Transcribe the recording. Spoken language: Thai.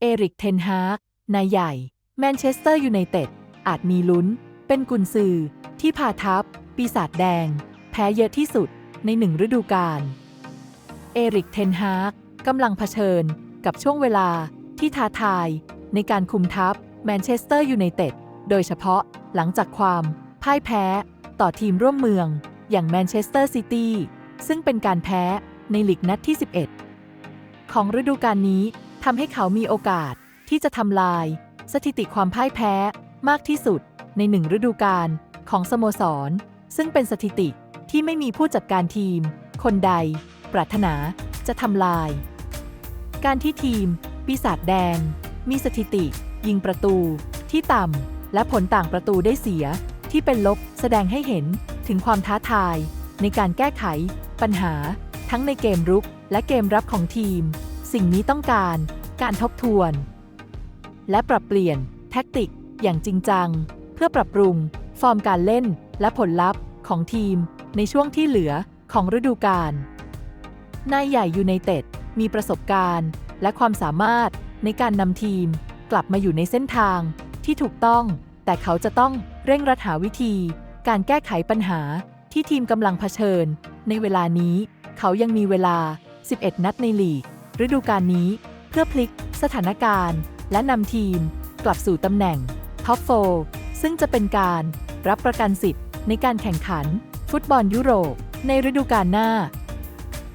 เอริกเทนฮากนายใหญ่ แมนเชสเตอร์ยูไนเต็ด อาจมีลุ้น เป็นกุนซือ ที่พาทัพ ปีศาจแดง แพ้เยอะที่สุดในหนึ่งฤดูกาล เอริกเทนฮากกำลังเผชิญกับช่วงเวลาที่ท้าทาย ในการคุมทัพแมนเชสเตอร์ยูไนเต็ด โดยเฉพาะหลังจากความพ่ายแพ้ต่อทีมร่วมเมืองอย่างแมนเชสเตอร์ซิตี้ซึ่งเป็นการแพ้ในลีกนัดที่ 11 ของฤดูกาลนี้ ทำให้เขามีโอกาสที่จะทำลาย สถิติความพ่ายแพ้มากที่สุดในหนึ่งฤดูกาลของสโมสร ซึ่งเป็นสถิติที่ไม่มีผู้จัดการทีม คนใด ปรารถนาจะทำลาย การที่ทีม ปีศาจแดง มีสถิติ ยิงประตูที่ต่ำและผลต่างประตูได้เสีย ที่เป็นลบแสดงให้เห็นถึงความท้าทาย ในการแก้ไข ปัญหา ทั้งในเกมรุกและเกมรับของทีม สิ่งนี้ต้องการ การทบทวน และปรับเปลี่ยน แท็กติก อย่างจริงจัง เพื่อปรับปรุง ฟอร์มการเล่น และผลลัพธ์ของทีม ในช่วงที่เหลือของฤดูกาลนายใหญ่ยูไนเต็ดมีประสบการณ์ และความสามารถในการนำทีม กลับมาอยู่ในเส้นทางที่ถูกต้อง แต่เขาจะต้องเร่งรัดหาวิธี การแก้ไขปัญหาที่ทีมกำลังเผชิญ ในเวลานี้ เขายังมีเวลา 11 นัดในลีกฤดูกาลนี้ พื่อพลิกสถานการณ์ และนำทีม กลับสู่ตำแหน่งท็อปโฟซึ่งจะเป็นการรับประกันสิทธิ์ในการแข่งขัน ฟุตบอลยุโรป ในฤดูกาลหน้า